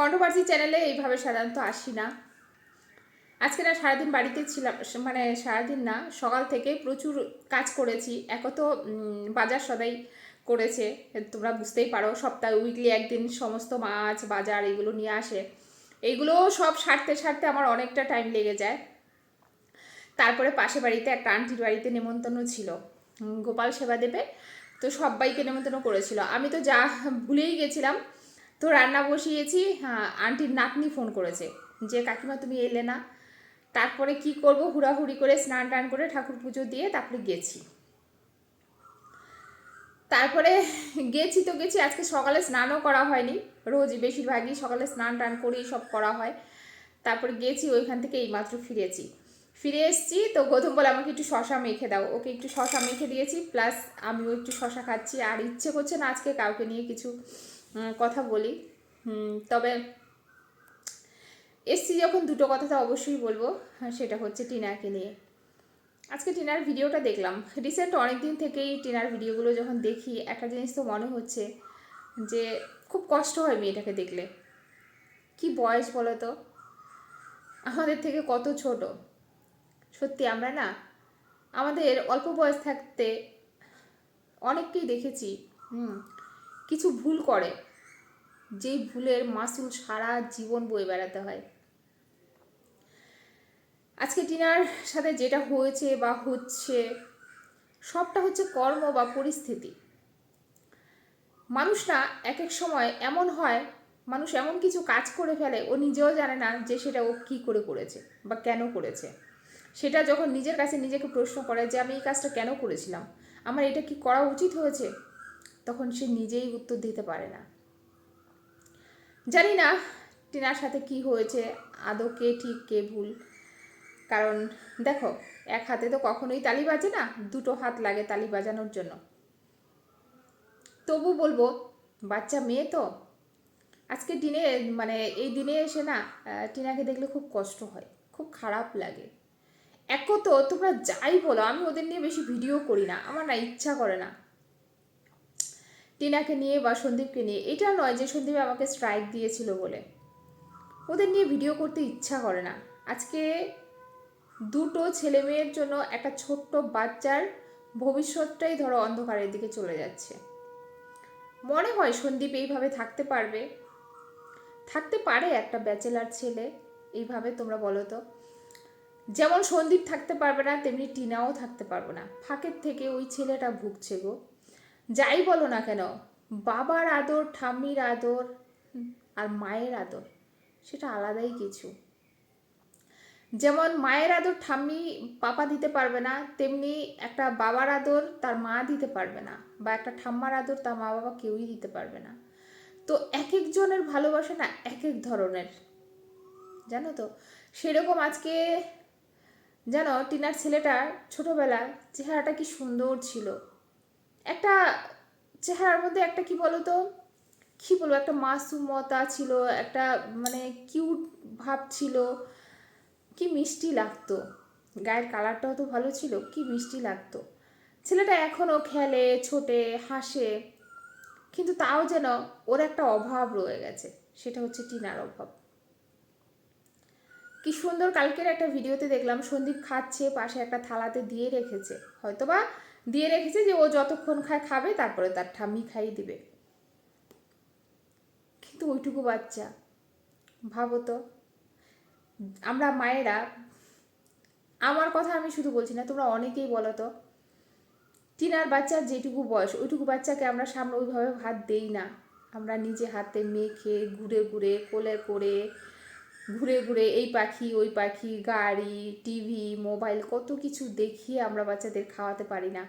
Controversy চ্যানেলে এইভাবে সাধারণত আসি না। আজকে না সারাদিন বাড়িতে ছিলাম মানে সারাদিন না, সকাল থেকে প্রচুর কাজ করেছি এক তো বাজার সদাই করেছে, তোমরা বুঝতেই পারো, সপ্তাহে উইকলি একদিন সমস্ত মাছ, বাজার এগুলো নিয়ে আসে। এইগুলো সব সারতে সারতে আমার অনেকটা টাইম লেগে যায়। তারপরে পাশে বাড়িতে একটা আন্টির বাড়িতে নেমন্তন্ন ছিল। গোপাল সেবা দেবে, তো সবাইকে নেমন্তন্ন করেছিল। আমি তো যা ভুলেই গেছিলাম তো রান্না বসিয়েছি হ্যাঁ আন্টির নাতনি ফোন করেছে যে, কাকিমা, তুমি এলে না। তারপরে কি করব, হুড়াহুড়ি করে স্নান টান করে ঠাকুর পুজো দিয়ে তারপরে গেছি। তারপরে গেছি তো গেছি, আজকে সকালে স্নানও করা হয়নি রোজ বেশিরভাগই সকালে স্নান টান করেই সব করা হয়। তারপরে গেছি, ওইখান থেকে এইমাত্র ফিরেছি। ফিরে এসেছি, তো গৌতম বলে, আমাকে একটু শশা মেখে দাও। ওকে একটু শশা মেখে দিয়েছি, প্লাস আমিও একটু শশা খাচ্ছি, আর ইচ্ছে করছে না আজকে কাউকে নিয়ে কিছু কথা বলি। তবে এসছি যখন দুটো কথা তো অবশ্যই বলব হ্যাঁ, সেটা হচ্ছে টিনাকে নিয়ে। আজকে টিনার ভিডিওটা দেখলাম। রিসেন্ট অনেক দিন থেকেই টিনার ভিডিওগুলো যখন দেখি একটা জিনিস তো মনে হচ্ছে যে খুব কষ্ট হয় মেয়েটাকে দেখলে। কি বয়স বলো তো? আমাদের থেকে কত ছোট? সত্যি আমরা না আমাদের অল্প বয়স থাকতে অনেককেই দেখেছি। হুম কিছু ভুল করে, যেই ভুলের মাসুল সারা জীবন বয়ে বেড়াতে হয়। আজকে টিনার সাথে যেটা হয়েছে বা হচ্ছে, সবটা হচ্ছে কর্ম বা পরিস্থিতি। মানুষ না এক এক সময় এমন হয়, মানুষ এমন কিছু কাজ করে ফেলে, ও নিজেও জানে না যে সেটা ও কী করে করেছে বা কেন করেছে। সেটা যখন নিজের কাছে নিজেকে প্রশ্ন করে যে, আমি এই কাজটা কেন করেছিলাম? আমার এটা কি করা উচিত হয়েছে? তখন সে নিজেই উত্তর দিতে পারে না। জানি না টিনার সাথে কি হয়েছে, আদৌ কে ঠিক, কে ভুল। কারণ দেখো, এক হাতে তো কখনোই তালি বাজে না, দুটো হাত লাগে তালি বাজানোর জন্য। তবু বলব, বাচ্চা মেয়ে তো। আজকে দিনে মানে এই দিনে এসে না টিনাকে দেখলে খুব কষ্ট হয়, খুব খারাপ লাগে। এক তো তোমরা যাই বলো, আমি ওদের নিয়ে বেশি ভিডিও করি না, আমার না ইচ্ছা করে না। টিনাকে নিয়ে বা সন্দীপকে নিয়ে, এটা নয় যে সন্দীপ আমাকে স্ট্রাইক দিয়েছিল বলে। ওদের নিয়ে ভিডিও করতে ইচ্ছা করে না। আজকে দুটো ছেলে মেয়ের জন্য একটা ছোট্ট বাচ্চার ভবিষ্যৎটাই ধরো অন্ধকারের দিকে চলে যাচ্ছে। মনে হয় সন্দীপ এইভাবে থাকতে পারবে। থাকতে পারে একটা ব্যাচেলার ছেলে, এইভাবে তোমরা বলো তো। যেমন সন্দীপ থাকতে পারবে না, তেমনি টিনাও থাকতে পারবে না। ফাঁকের থেকে ওই ছেলেটা ভুগছে গো। যাই বলো না কেন, বাবার আদর, ঠাম্মির আদর আর মায়ের আদর, সেটা আলাদাই কিছু। যেমন মায়ের আদর ঠাম্মি পাপা দিতে পারবে না, তেমনি একটা বাবার আদর তার মা দিতে পারবে না, বা একটা ঠাম্মার আদর তার মা বাবা কেউই দিতে পারবে না। তো এক একজনের ভালোবাসা না এক এক ধরনের, জানো তো? সেরকম আজকে, জানো, টিনার ছেলেটার ছোটবেলা চেহারাটা কি সুন্দর ছিল। একটা চেহারার মধ্যে একটা কি বলতো, কি বলব, একটা মাসুমতা ছিল, একটা মানে কিউট ভাব ছিল। কি মিষ্টি লাগতো। গায়ের কালারটাও তো ভালো ছিল, কি মিষ্টি লাগতো। ছেলেটা এখনও খেলে, ছোটে, হাসে, কিন্তু তাও যেন ওর একটা অভাব রয়ে গেছে, সেটা হচ্ছে টিনার অভাব। কি সুন্দর কালকের একটা ভিডিওতে দেখলাম, সন্দীপ খাচ্ছে, পাশে একটা থালাতে দিয়ে রেখেছে, হয়তোবা দিয়ে রেখেছে যে ও যতক্ষণ খায় খাবে, তারপরে তার ঠাম্মি খাইয়ে দিবে। কিন্তু ওইটুকু বাচ্চা, ভাবো তো। আমরা মায়েরা, আমার কথা আমি শুধু বলছি না, তোমরা অনেকেই বলো তো, টিনার বাচ্চার যেটুকু বয়স, ওইটুকু বাচ্চাকে আমরা সামনে ওইভাবে ভাত দেই না। আমরা নিজে হাতে মেখে, ঘুরে ঘুরে, কোলে করে ঘুরে ঘুরে এই পাখি, ওই পাখি, গাড়ি টিভি মোবাইল কত কিছু দেখিয়ে আমরা বাচ্চাদের খাওয়াতে পারি না।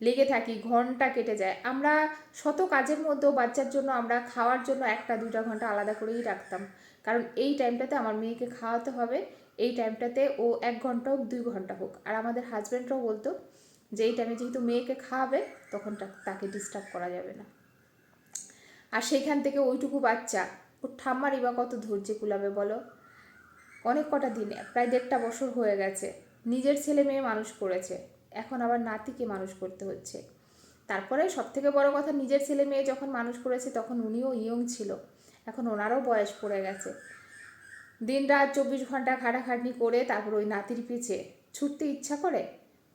লেগে থাকি, ঘণ্টা কেটে যায়। আমরা শত কাজের মধ্যেও বাচ্চার জন্য আমরা খাওয়ার জন্য একটা দুটা ঘণ্টা আলাদা করেই রাখতাম। কারণ এই টাইমটাতে আমার মেয়েকে খাওয়াতে হবে, এই টাইমটাতে ও এক ঘণ্টা হোক, দুই ঘণ্টা হোক। আর আমাদের হাজব্যান্ডরাও বলতো যে, এই টাইমে যেহেতু মেয়েকে খাওয়াবে, তখন তাকে ডিস্টার্ব করা যাবে না। আর সেইখান থেকে ওইটুকু বাচ্চা ওর ঠাম্মারই বা কত ধৈর্য কুলাবে বলো? অনেক কটা দিনে, প্রায় দেড়টা বছর হয়ে গেছে। নিজের ছেলে মেয়ে মানুষ করেছে। এখন আবার নাতিকে মানুষ করতে হচ্ছে। তারপরে সব থেকে বড় কথা, নিজের ছেলে মেয়ে যখন মানুষ করেছে, তখন উনিও ইয়ং ছিল। এখন ওনারও বয়স পড়ে গেছে। দিন রাত চব্বিশ ঘণ্টা খাটাখাটনি করে তারপর ওই নাতির পিছে ছুটতে ইচ্ছা করে?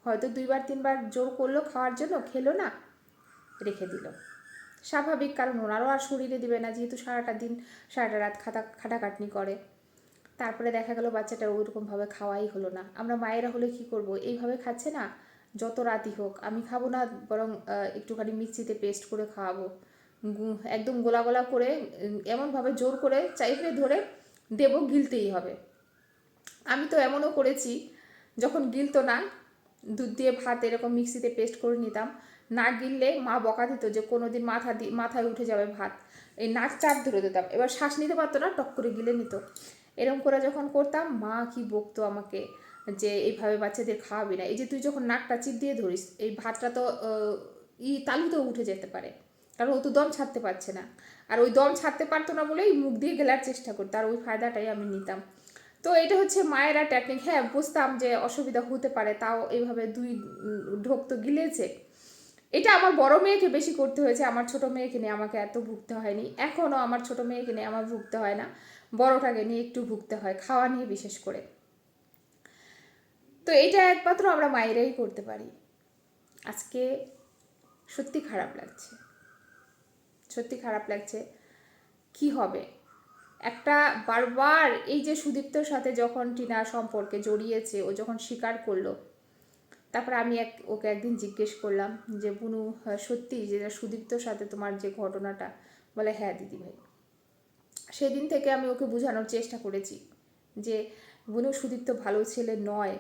হয়তো দুইবার, তিনবার জোর করল, খাওয়ার জন্য খেলো না? রেখে দিল। স্বাভাবিক কারণ ওনারও আর শরীরে দিবে না, যেহেতু সারাটা দিন, সারাটা রাত খাটা খাটাখাটনি করে। তারপরে দেখা গেল বাচ্চাটা ওইরকমভাবে খাওয়াই হলো না। আমরা মায়েরা হলে কি করব? এইভাবে খাচ্ছে না? যত রাতই হোক, আমি খাব না, বরং একটুখানি মিক্সিতে পেস্ট করে খাওয়াবো। একদম গোলা গোলা করে এমনভাবে জোর করে চাইপে ধরে দেবো, গিলতেই হবে। আমি তো এমনও করেছি, যখন গিলতো না দুধ দিয়ে ভাত এরকম মিক্সিতে পেস্ট করে নিতাম। না গিললে মা বকা দিত যে কোনো দিন মাথা দি, মাথায় উঠে যাবে ভাত। এই নাক চাপ ধরে দিতাম। এবার শ্বাস নিতে পারতো না, টক করে গিলে নিত। এরকম করে যখন করতাম, মা কি বকতো আমাকে যে এইভাবে বাচ্চাদের খাওয়াবি না। এই যে তুই যখন নাকটা চিপ দিয়ে ধরিস, এই ভাতটা তো ই তালুতেও উঠে যেতে পারে। কারণ ও তো দম ছাড়তে পারছে না। আর ওই দম ছাড়তে পারতো না বলেই মুখ দিয়ে গেলার চেষ্টা করতো। আর ওই ফায়দাটাই আমি নিতাম। তো এটা হচ্ছে মায়েরা টেকনিক হ্যাঁ বুঝতাম যে অসুবিধা হতে পারে, তাও এইভাবে দুই ঢোক তো গিলেছে। এটা আমার বড় মেয়েকে বেশি করতে হয়েছে, আমার ছোট মেয়েকে নিয়ে আমাকে এত ভুগতে হয়নি। এখনও আমার ছোট মেয়েকে নিয়ে আমার ভুগতে হয় না। বড়টাকে নিয়ে একটু ভুগতে হয়, খাওয়া নিয়ে বিশেষ করে। তো এটা একমাত্র আমরা মায়েরাই করতে পারি। আজকে সত্যি খারাপ লাগছে। সত্যি খারাপ লাগছে, কি হবে? একটা বারবার এই যে সুদীপ্তর সাথে যখন টিনা সম্পর্কে জড়িয়েছে ও যখন স্বীকার করল তারপর আমি এক ওকে একদিন জিজ্ঞেস করলাম যে বুনু আহ, সত্যি যেটা সুদীপ্তর সাথে তোমার যে ঘটনাটা? বলে হ্যাঁ দিদি ভাই সেদিন থেকে আমি ওকে বোঝানোর চেষ্টা করেছি যে বুনু সুদীপ্ত ভালো ছেলে নয়।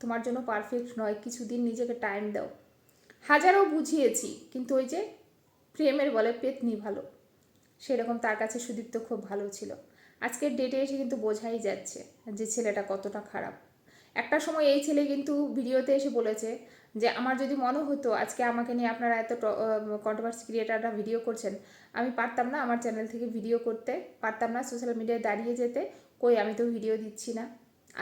তোমার জন্য পারফেক্ট নয়। কিছুদিন নিজেকে টাইম দাও। হাজারও বুঝিয়েছি কিন্তু ওই যে প্রেমের বলে পেতনি ভালো। সেরকম তার কাছে সুদীপ্ত খুব ভালো ছিল। আজকের ডেটে এসে কিন্তু বোঝাই যাচ্ছে যে ছেলেটা কতটা খারাপ। একটা সময় এই ছেলে কিন্তু ভিডিওতে এসে বলেছে যে, আমার যদি মনে হতো আজকে আমাকে নিয়ে আপনারা এত কন্ট্রোভার্সি ক্রিয়েটাররা ভিডিও করছেন, আমি পারতাম না আমার চ্যানেল থেকে ভিডিও করতে, পারতাম না সোশ্যাল মিডিয়ায় দাঁড়িয়ে যেতে, কই আমি তো ভিডিও দিচ্ছি না।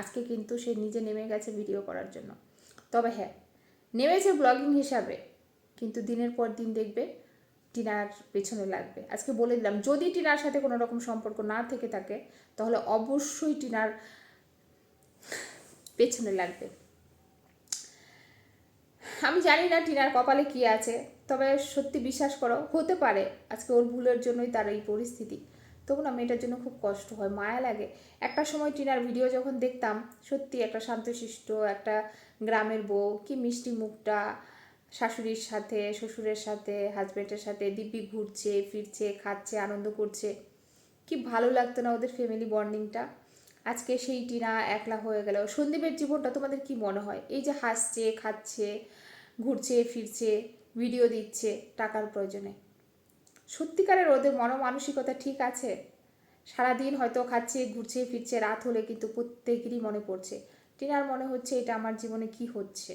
আজকে কিন্তু সে নিজে নেমে গেছে ভিডিও করার জন্য। তবে হ্যাঁ নেমেছে ব্লগিং হিসাবে, কিন্তু দিনের পর দিন দেখবে টিনার পেছনে লাগবে। আজকে বলে দিলাম, যদি টিনার সাথে কোনো রকম সম্পর্ক না থেকে থাকে, তাহলে অবশ্যই টিনার পেছনে লাগবে। আমি জানি না টিনার কপালে কি আছে, তবে সত্যি বিশ্বাস করো, হতে পারে আজকে ওর ভুলের জন্যই তার এই পরিস্থিতি। তবু না মেয়েটার জন্য খুব কষ্ট হয়, মায়া লাগে। একটা সময় টিনার ভিডিও যখন দেখতাম, সত্যি একটা শান্তশিষ্ট একটা গ্রামের বউ, কি মিষ্টি মুখটা শাশুড়ির সাথে, শ্বশুরের সাথে হাজব্যান্ডের সাথে দিব্যি ঘুরছে, ফিরছে, খাচ্ছে, আনন্দ করছে। কি ভালো লাগতো না ওদের ফ্যামিলি বন্ডিংটা আজকে সেই টিনা একলা হয়ে গেল। সন্দীপের জীবনটা তোমাদের কি মনে হয়? এই যে হাসছে, খাচ্ছে, ঘুরছে, ফিরছে ভিডিও দিচ্ছে টাকার প্রয়োজনে। সত্যিকারের ওদের মনমানসিকতা ঠিক আছে? সারাদিন হয়তো খাচ্ছে, ঘুরছে, ফিরছে, রাত হলে কিন্তু প্রত্যেকেরই মনে পড়ছে। টিনার মনে হচ্ছে এটা আমার জীবনে কি হচ্ছে?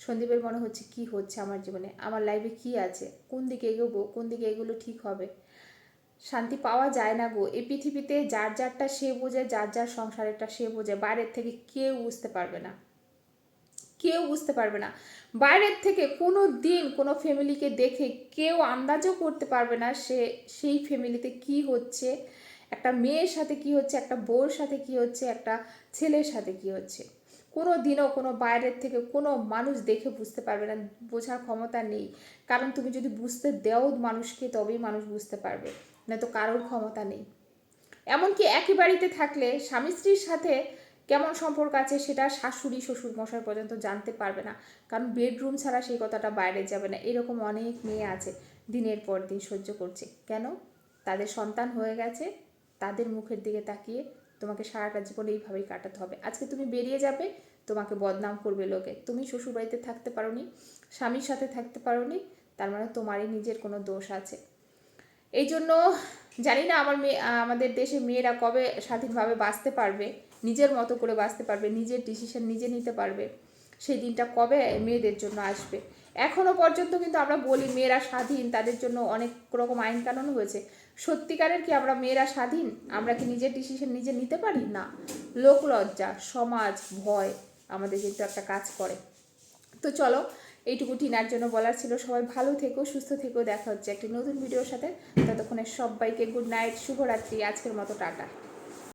সন্দীপের মনে হচ্ছে, কি হচ্ছে আমার জীবনে? আমার লাইফে কি আছে? কোন দিকে এগোবো? কোন দিকে এগুলো ঠিক হবে? শান্তি পাওয়া যায় না গো। এই পৃথিবীতে যার যারটা সে বোঝে, যার যার সংসারেরটা সে বোঝে। বাইরের থেকে কেউ বুঝতে পারবে না। কেউ বুঝতে পারবে না। বাইরের থেকে কোনো দিন কোনো ফ্যামিলিকে দেখে কেউ আন্দাজও করতে পারবে না সে, সেই ফ্যামিলিতে কি হচ্ছে, একটা মেয়ের সাথে কি হচ্ছে, একটা বউর সাথে কি হচ্ছে, একটা ছেলের সাথে কি হচ্ছে। কোনো দিনও কোনো বাইরের থেকে কোনো মানুষ দেখে বুঝতে পারবে না, বোঝার ক্ষমতা নেই। কারণ তুমি যদি বুঝতে দেও মানুষকে, তবেই মানুষ বুঝতে পারবে না তো কারোর ক্ষমতা নেই। এমনকি একই বাড়িতে থাকলে স্বামী স্ত্রীর সাথে কেমন সম্পর্ক আছে সেটা শাশুড়ি, শ্বশুর মশাই পর্যন্ত জানতে পারবে না। কারণ বেডরুম ছাড়া সেই কথাটা বাইরে যাবে না। এরকম অনেক মেয়ে আছে দিনের পর দিন সহ্য করছে। কেন? তাদের সন্তান হয়ে গেছে, তাদের মুখের দিকে তাকিয়ে তোমাকে সারাটা জীবন এইভাবেই কাটাতে হবে। আজকে তুমি বেরিয়ে যাবে, তোমাকে বদনাম করবে লোকে। তুমি শ্বশুরবাড়িতে থাকতে পারো নি স্বামীর সাথে থাকতে পারো নি তার মানে তোমারই নিজের কোনো দোষ আছে। এই জন্য জানি না আমার মেয়ে, আমাদের দেশে মেয়েরা কবে স্বাধীনভাবে বাঁচতে পারবে, নিজের মতো করে বাঁচতে পারবে, নিজের ডিসিশন নিজে নিতে পারবে, সেই দিনটা কবে মেয়েদের জন্য আসবে? এখনও পর্যন্ত কিন্তু আমরা বলি মেয়েরা স্বাধীন, তাদের জন্য অনেক রকম আইন কানুন হয়েছে। সত্যিকারের কি আমরা মেয়েরা স্বাধীন? আমরা কি নিজের ডিসিশন নিজে নিতে পারি? না। লোক লজ্জা, সমাজ, ভয় আমাদের কিন্তু একটা কাজ করে। তো চলো, এইটুকু টিনার জন্য বলার ছিল। সবাই ভালো থেকো, সুস্থ থেকো। দেখা হচ্ছে একটি নতুন ভিডিওর সাথে। ততক্ষণে সবাইকে গুড নাইট শুভরাত্রি, আজকের মতো টাটা।